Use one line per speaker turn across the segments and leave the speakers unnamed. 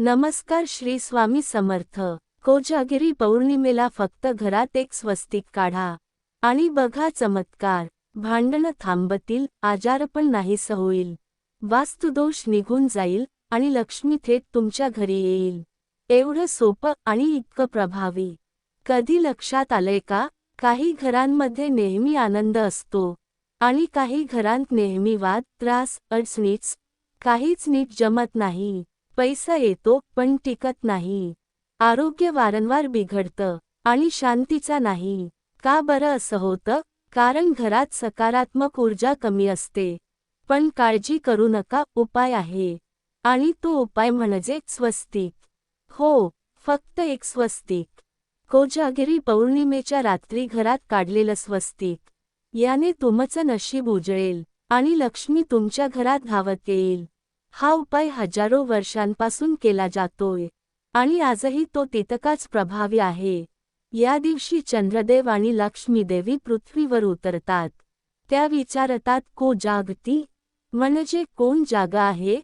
नमस्कार श्री स्वामी समर्थ. कोजागिरी पौर्णिमेला फक्त घरात एक स्वस्तिक काढा. आणि बघा चमत्कार. भांडणं थांबतील आजारपण नाहीस होईल. वास्तुदोष निघून जाईल आणि लक्ष्मी थेट तुमच्या घरी येईल. एवढं सोपं आणि इतकं प्रभावी. कधी लक्षात आलंय का? काही घरांमध्ये नेहमी आनंद असतो. आणि काही घरांत नेहमी वाद त्रास अडचणीच. काहीच नीट जमत नाही. पैसा येतो पण टिकत नाही. आरोग्य वारंवार बिघडतं आणि शांतीचा नाही. का बरं असं होतं? कारण घरात सकारात्मक ऊर्जा कमी असते. पण काळजी करू नका उपाय आहे. आणि तो उपाय म्हणजे स्वस्तिक. हो फक्त एक स्वस्तिक. कोजागिरी पौर्णिमेच्या रात्री घरात काढलेलं स्वस्तिक. याने तुमचं नशीब उजळेल आणि लक्ष्मी तुमच्या घरात धावत येईल. हा उपाय हजारो वर्षांपासून केला जातोय. आणि आजही तो तितकाच प्रभावी आहे. या दिवशी चंद्रदेव आणि लक्ष्मीदेवी पृथ्वीवर उतरतात. त्या विचारतात को जागती? म्हणजे कोण जागा आहे?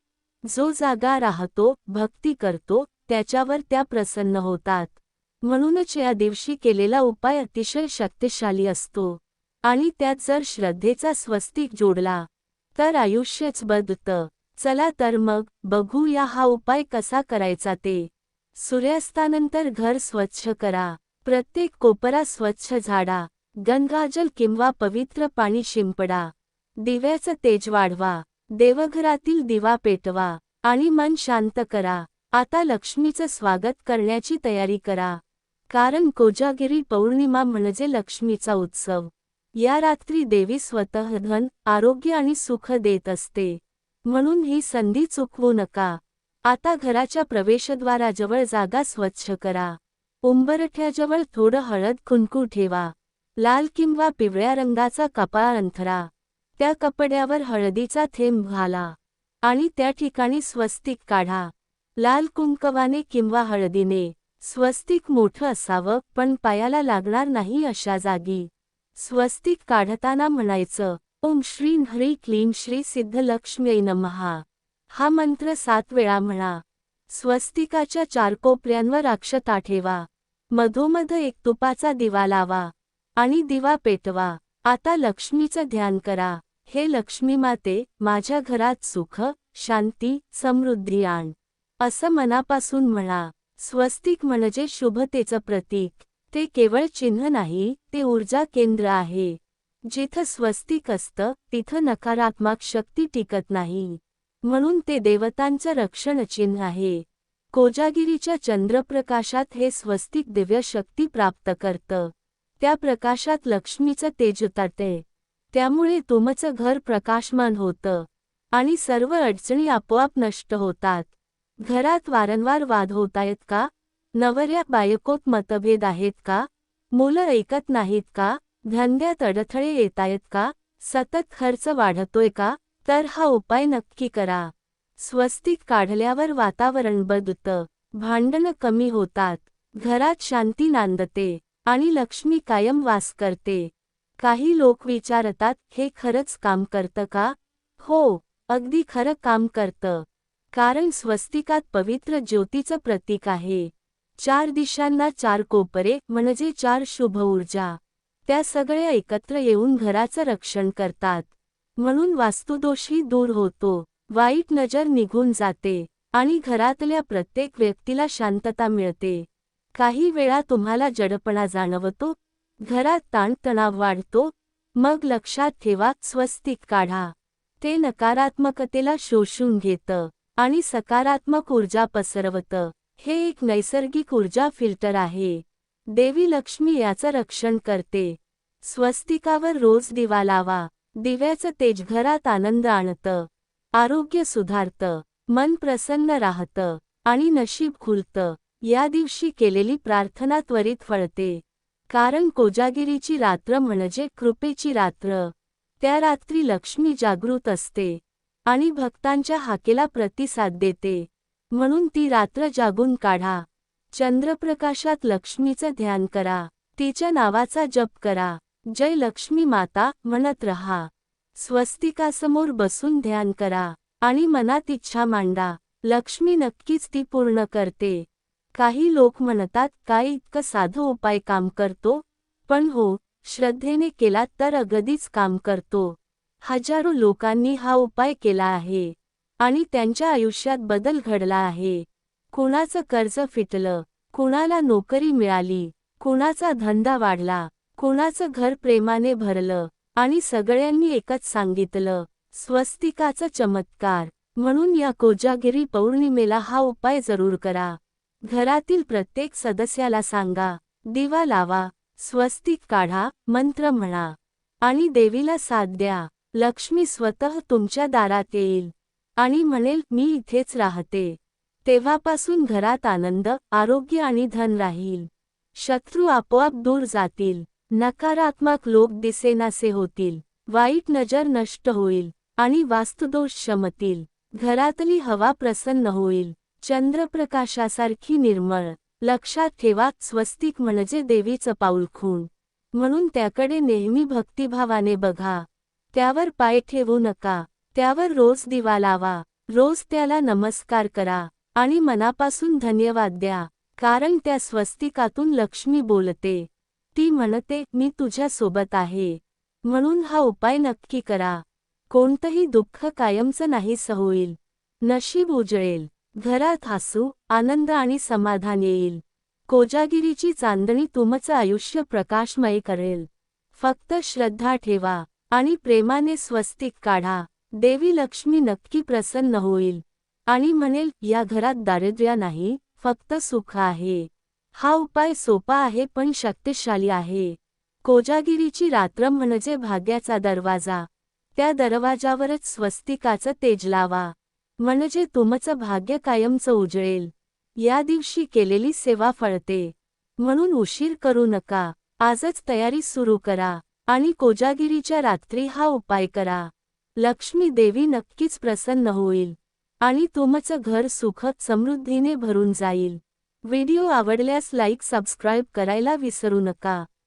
जो जागा राहतो भक्ती करतो त्याच्यावर त्या प्रसन्न होतात. म्हणूनच या दिवशी केलेला उपाय अतिशय शक्तिशाली असतो. आणि त्यात जर श्रद्धेचा स्वस्तिक जोडला तर आयुष्यच बदतं चला तर मग बघूया हा उपाय कसा करायचा ते. सूर्यास्तानंतर घर स्वच्छ करा. प्रत्येक कोपरा स्वच्छ झाडा. गंगाजल किंवा पवित्र पाणी शिंपडा. दिव्याचं तेज वाढवा. देवघरातील दिवा पेटवा आणि मन शांत करा. आता लक्ष्मीचं स्वागत करण्याची तयारी करा. कारण कोजागिरी पौर्णिमा म्हणजे लक्ष्मीचा उत्सव. या रात्री देवी स्वतः धन आरोग्य आणि सुख देत असते. म्हणून ही संधी चुकवू नका. आता घराच्या प्रवेशद्वाराजवळ जागा स्वच्छ करा. उंबरठ्याजवळ थोडं हळद खुंकू ठेवा. लाल किंवा पिवळ्या रंगाचा कपाळ अंथरा. त्या कपड्यावर हळदीचा थेंब घाला. आणि त्या ठिकाणी स्वस्तिक काढा. लाल कुंकवाने किंवा हळदीने. स्वस्तिक मोठं असावं पण पायाला लागणार नाही अशा जागी. स्वस्तिक काढताना म्हणायचं ओम श्री हरी क्लीम श्री सिद्धलक्ष्म्यै नमहा हा मंत्र सात वेळा म्हणा. स्वस्तिकाच्या चार कोपऱ्यांवर अक्षता ठेवा. मधोमध एक तुपाचा दिवा लावा. आणि दिवा पेटवा. आता लक्ष्मीचं ध्यान करा. हे लक्ष्मी माते माझ्या घरात सुख शांती समृद्धी आण. असं मनापासून म्हणा. स्वस्तिक म्हणजे शुभतेचं प्रतीक. ते केवळ चिन्ह नाही ते ऊर्जा केंद्र आहे. जिथं स्वस्तिक असतं तिथं नकारात्मक शक्ती टिकत नाही. म्हणून ते देवतांचं रक्षणचिन्ह आहे. कोजागिरीच्या चंद्रप्रकाशात हे स्वस्तिक दिव्य शक्ती प्राप्त करतं. त्या प्रकाशात लक्ष्मीचं तेज उतरते. त्यामुळे तुमचं घर प्रकाशमान होतं. आणि सर्व अडचणी आपोआप नष्ट होतात. घरात वारंवार वाद होतायत का? नवऱ्या बायकोत मतभेद आहेत का? मुलं ऐकत नाहीत का? धंद्यात अडथळे येतायत का? सतत खर्च वाढतोय का? तर हा उपाय नक्की करा. स्वस्तिक काढल्यावर वातावरण बदलतं. भांडणं कमी होतात. घरात शांती नांदते आणि लक्ष्मी कायम वास करते. काही लोक विचारतात हे खरंच काम करतं का? हो अगदी खरं काम करतं. कारण स्वस्तिकात पवित्र ज्योतीचं प्रतीक आहे. चार दिशांना चार कोपरे म्हणजे चार शुभ ऊर्जा. त्या सगळ्या एकत्र येऊन घराचं रक्षण करतात. म्हणून वास्तुदोषही दूर होतो. वाईट नजर निघून जाते आणि घरातल्या प्रत्येक व्यक्तीला शांतता मिळते. काही वेळा तुम्हाला जडपणा जाणवतो घरात ताणतणाव वाढतो मग लक्षात ठेवा स्वस्तिक काढा. ते नकारात्मकतेला शोषून घेतं आणि सकारात्मक ऊर्जा पसरवतं. हे एक नैसर्गिक ऊर्जा फिल्टर आहे. देवी लक्ष्मी याचं रक्षण करते. स्वस्तिकावर रोज दिवा लावा. दिव्याचं तेज घरात आनंद आणतं. आरोग्य सुधारतं. मन प्रसन्न राहतं. आणि नशीब खुलतं. या दिवशी केलेली प्रार्थना त्वरित फळते. कारण कोजागिरीची रात्र म्हणजे कृपेची रात्र. त्या रात्री लक्ष्मी जागृत असते. आणि भक्तांच्या हाकेला प्रतिसाद देते. म्हणून ती रात्र जागून काढा. चंद्रप्रकाशात लक्ष्मीचं ध्यान करा. तिच्या नावाचा जप करा. जय लक्ष्मी माता म्हणत रहा. स्वस्तिकासमोर बसून ध्यान करा आणि मनात इच्छा मांडा. लक्ष्मी नक्कीच ती पूर्ण करते. काही लोक म्हणतात काय इतकं साधं उपाय काम करतो? पण हो श्रद्धेने केला तर अगदीच काम करतो. हजारो लोकांनी हा उपाय केला आहे. आणि त्यांच्या आयुष्यात बदल घडला आहे. कुणाचं कर्ज फिटलं कुणाला नोकरी मिळाली कुणाचा धंदा वाढला कुणाचं घर प्रेमाने भरलं आणि सगळ्यांनी एकच सांगितलं स्वस्तिकाचा चमत्कार. म्हणून या कोजागिरी पौर्णिमेला हा उपाय जरूर करा. घरातील प्रत्येक सदस्याला सांगा दिवा लावा स्वस्तिक काढा मंत्र म्हणा आणि देवीला साथ द्या. लक्ष्मी स्वतः तुमच्या दारात येईल आणि म्हणेल मी इथेच राहते. तेव्हापासून घरात आनंद आरोग्य आणि धन राहील. शत्रू आपोआप दूर जातील. नकारात्मक लोक दिसेनासे होतील. वाईट नजर नष्ट होईल आणि वास्तुदोष शमतील. घरातली हवा प्रसन्न होईल. चंद्रप्रकाशासारखी निर्मळ. लक्षात ठेवा स्वस्तिक म्हणजे देवीचं पाऊलखूण म्हणून त्याकडे नेहमी भक्तिभावाने बघा. त्यावर पाय ठेवू नका. त्यावर रोज दिवा लावा. रोज त्याला नमस्कार करा. आणि मनापासून धन्यवाद द्या कारण त्या स्वस्तिकातून लक्ष्मी बोलते. ती म्हणते मी तुझ्या सोबत आहे. म्हणून हा उपाय नक्की करा. कोणतंही दुःख कायमचं नाही होईल नशीब उजळेल. घरात हसू आनंद आणि समाधान येईल. कोजागिरीची चांदणी तुमचं आयुष्य प्रकाशमय करेल. फक्त श्रद्धा ठेवा आणि प्रेमाने स्वस्तिक काढा. देवी लक्ष्मी नक्की प्रसन्न होईल. आणि म्हणेल या घरात दारिद्र्य नाही फक्त सुख आहे. हा उपाय सोपा आहे पण शक्तिशाली आहे. कोजागिरीची रात्र म्हणजे भाग्याचा दरवाजा. त्या दरवाजावरच स्वस्तिकाचं तेज लावा. म्हणजे तुमचं भाग्य कायमचं उजळेल. या दिवशी केलेली सेवा फळते. म्हणून उशीर करू नका. आजच तयारी सुरू करा. आणि कोजागिरीच्या रात्री हा उपाय करा. लक्ष्मी देवी नक्कीच प्रसन्न होईल. आणि तुमचं घर सुखद समृद्धीने भरून जाईल. व्हिडिओ आवडल्यास लाईक सबस्क्राईब करायला विसरू नका.